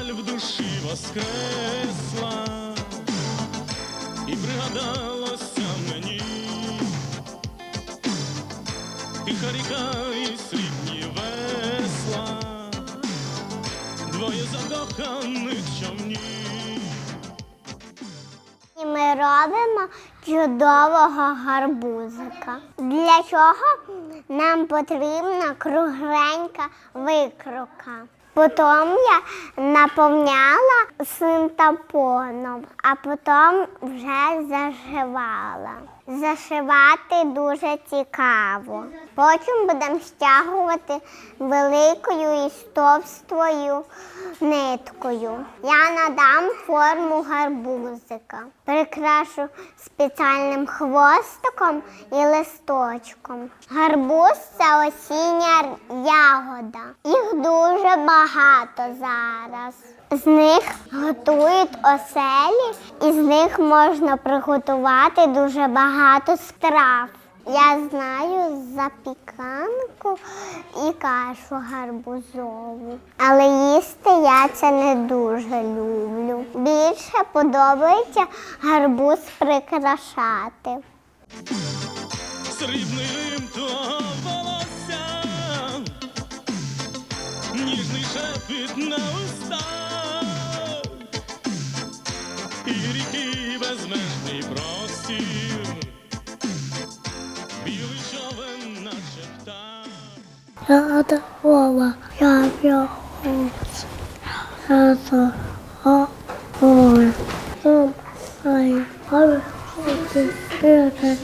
печаль в душі воскресла, і пригадалося мені, тиха ріка і срібні весла, двоє закоханих човнів. І ми робимо чудового гарбузика. Для чого нам потрібна кругленька викрука. Потім я наповняла синтапоном, а потім вже зашивала. Зашивати дуже цікаво. Потім будемо стягувати великою і товстою ниткою. Я надам форму гарбузика, прикрашу спеціальним хвостиком і листочком. Гарбуз це осіння ягода. Їх дуже багато зараз. З них готують оселі, і з них можна приготувати дуже багато страв. Я знаю запіканку і кашу гарбузову. Але їсти я це не дуже люблю. Більше подобається гарбуз прикрашати. Срібний рим твого волосся, ніжний шепіт на устах, безмежний простір, білий човен, наче птах. Рада Вова, я п'яхусь. Рада Вова, Том, ай, ай, ходи, п'яте,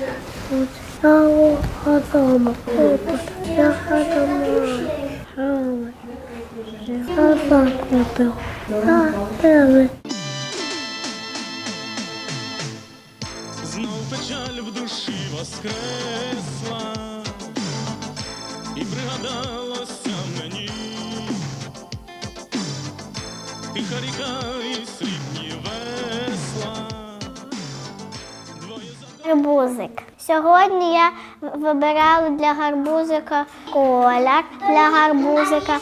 ходи. Я Вова дома, опа, я дома. Я так купив, я тебе. Воскресла, і пригадалося мені, тиха ріка і срібні весла, Гарбузик. Сьогодні я вибирала для гарбузика колір для гарбузика.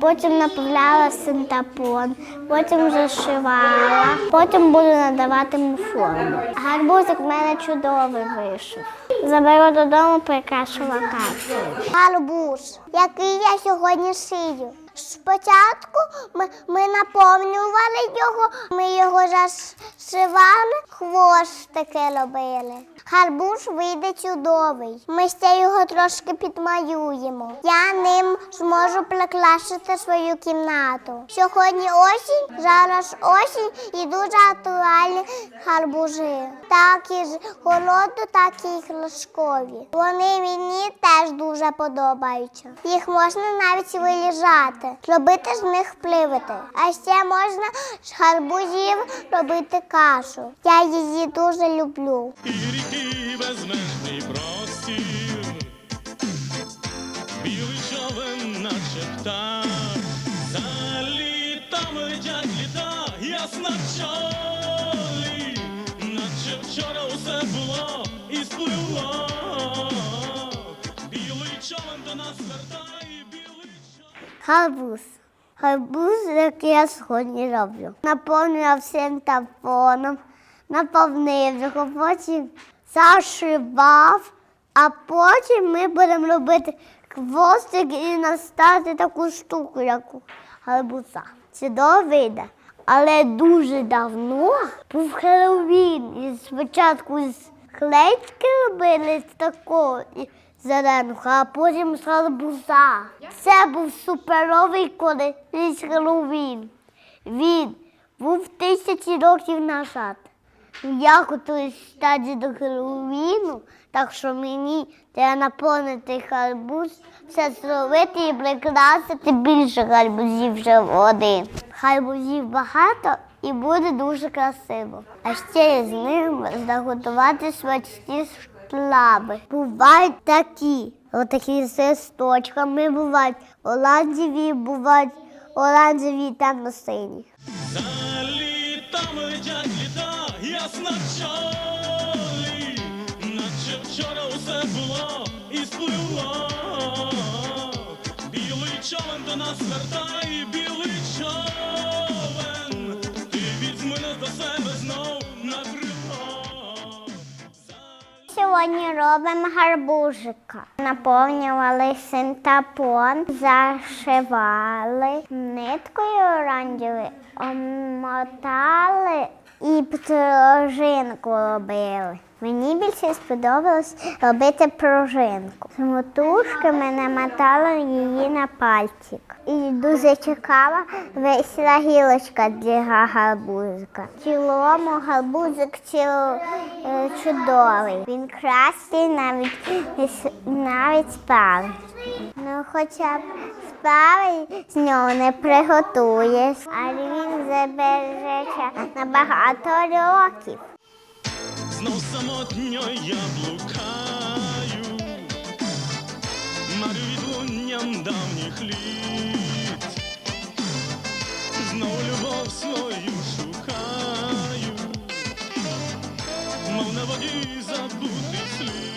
Потім направляла синтапон, потім зашивала, потім буду надавати йому форму. Гарбузик в мене чудовий вийшов. Заберу додому, прикрашила кашею. Гарбуз, який я сьогодні шию. Спочатку ми, ми наповнювали його, ми його зашивали, хвостики робили. Гарбуз вийде чудовий. Ми ще його трошки підмалюємо. Я ним зможу прикрасити свою кімнату. Сьогодні осінь, зараз осінь і дуже актуальні гарбузи. Так і з голоду, так і іграшкові. Вони мені теж дуже подобаються. Їх можна навіть виліжати, робити з них пливити. А ще можна з гарбузів робити кашу. Я її дуже люблю. Безмежний простір, білий човен, наче птах, за літом летять літа, ясна чолі, наче вчора усе було і спливло, білий човен до нас вертає, білий човен. Гарбуз. Гарбуз, який я сьогодні роблю. Наповнював синтафоном, наповнив його, потім зашивав, а потім ми будемо робити хвостик і настати таку штуку, як гарбуза. Чудово вийде. Але дуже давно був Хеллоуін. І спочатку з клейки робили з такого зеленого, а потім з гарбуза. Це був суперовий колись Хеллоуін. Він був тисячі років назад. Я готуюсь стаді до Хеллоуіну, так що мені треба наповнити гарбуз, все зробити і прикрасити більше гарбузів вже в один. Гарбузів багато і буде дуже красиво. А ще з них можна готувати смачні страви. Бувають такі, отакі з листочками бувають, оранжеві бувають, оранжеві темно-сині. За літом летять нас навчали, наче вчора усе було і сплило. Білий човен до нас вертає, білий човен. Ти візьми нас до себе знов на крило. Сьогодні робимо гарбужика. Наповнювали синтапон, зашивали ниткою оранжевою, омотали і пружинку робили. Мені більше сподобалось робити пружинку. З мотушками намотала її на пальчик. І дуже цікава весела гілочка для гарбузика. В цілому гарбузик е, чудовий. Він красний навіть, навіть спалий. Ну, хоча б спалий з нього не приготуєш, але він забережеться на багато років. Знов самотньо я блукаю, марю відлунням давніх літ, знов любов свою шукаю, мов на воді забутий слід.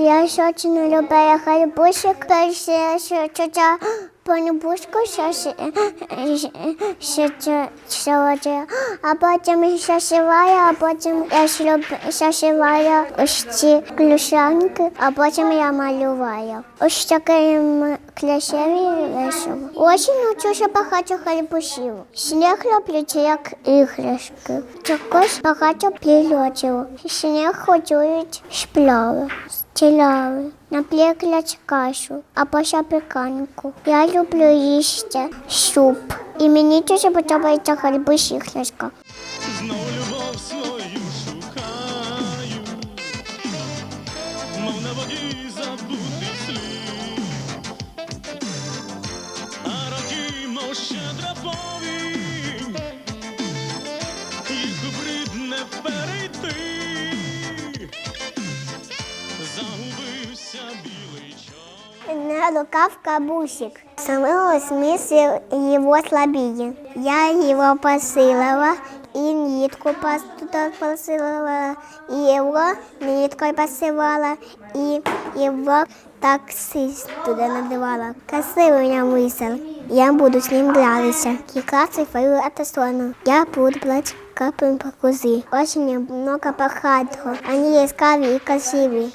Я ж очень любила гарбузик, перше, що тетя понебушку, ще а потім ще шиваю, а потім я ще шиваю ось клюшанки, а потім я малюваю. Ось таким клешеві вишив. Очень дуже багато гарбузів. Сніг роблять як іграшки. Також багато прильотів. Сніг готують шплави. Тіляви, наприклад, кашу або запіканку. Я люблю їсти суп. І мені дуже подобається гарбуз іграшка. чор. На рукав кабусик. Самого смысл его слабее. Я его посылала и нитку пос- туда посылала, и его ниткой посылала, и его таксист туда надевала. Красивый у меня мысль. Я буду с ним нравиться. И классный свою атмосферу. Я буду платить капаем по кузи. Очень много богатого. Они искали и красивые.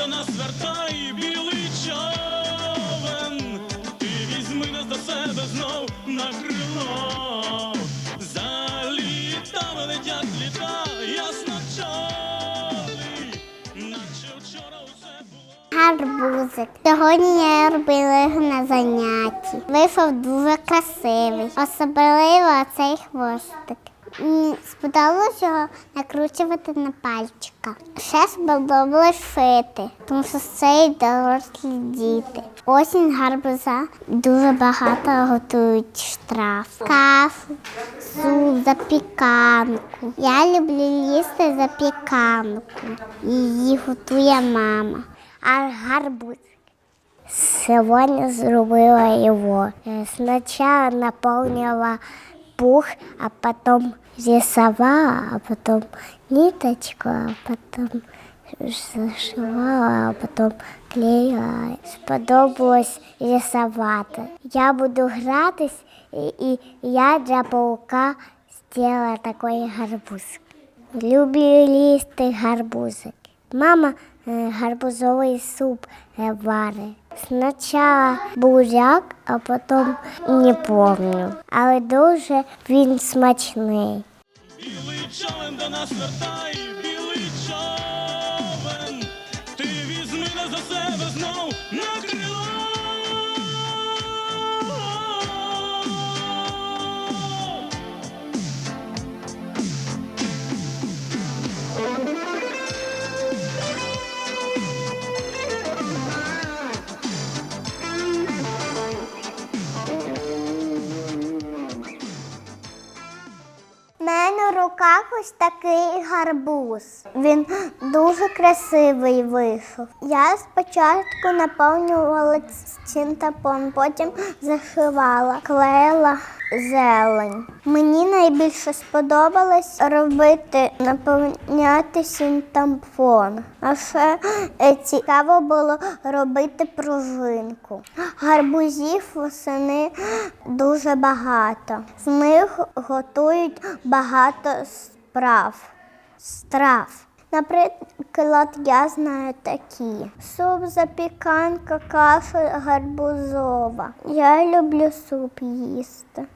До нас вертай, білий човен, ти візьми нас до себе знов на крило. За літами летять літа, ясно було. Гарбузик. Сьогодні я робила його на занятті. Вийшов дуже красивий, особливо цей хвостик. Мені його накручувати на пальчика. Ще сподобалось шити, тому що це і дорослі діти. Осінь гарбуза дуже багато готують штраф, кафу, суп, запіканку. Я люблю їсти запіканку. Її готує мама. А гарбуз Сегодня зробила его. Э, Сначала наполнила пух, а потом рисовала, а потом ниточку, а потом зашивала, а потом клеїла. Сподобалось рисувати. Я буду гратись, і, і я для паука зробила такий гарбуз. Люблю їсти гарбузик. Мама е, гарбузовий суп е, варить. Спочатку буряк, а потім не пам'ятаю. Але дуже він смачний. Білий човен до нас вертає, білий човен, ти візьми нас за себе знов на У мене в руках ось такий гарбуз. Він дуже красивий вийшов. Я спочатку наповнювала синтапон, потім зашивала, клеїла зелень. Мені найбільше сподобалось робити наповняти синтамфон. А ще е, цікаво було робити пружинку. Гарбузів восени дуже багато. З них готують багато справ. Страв. Наприклад, я знаю такі: суп, запіканка, каша гарбузова. Я люблю суп їсти.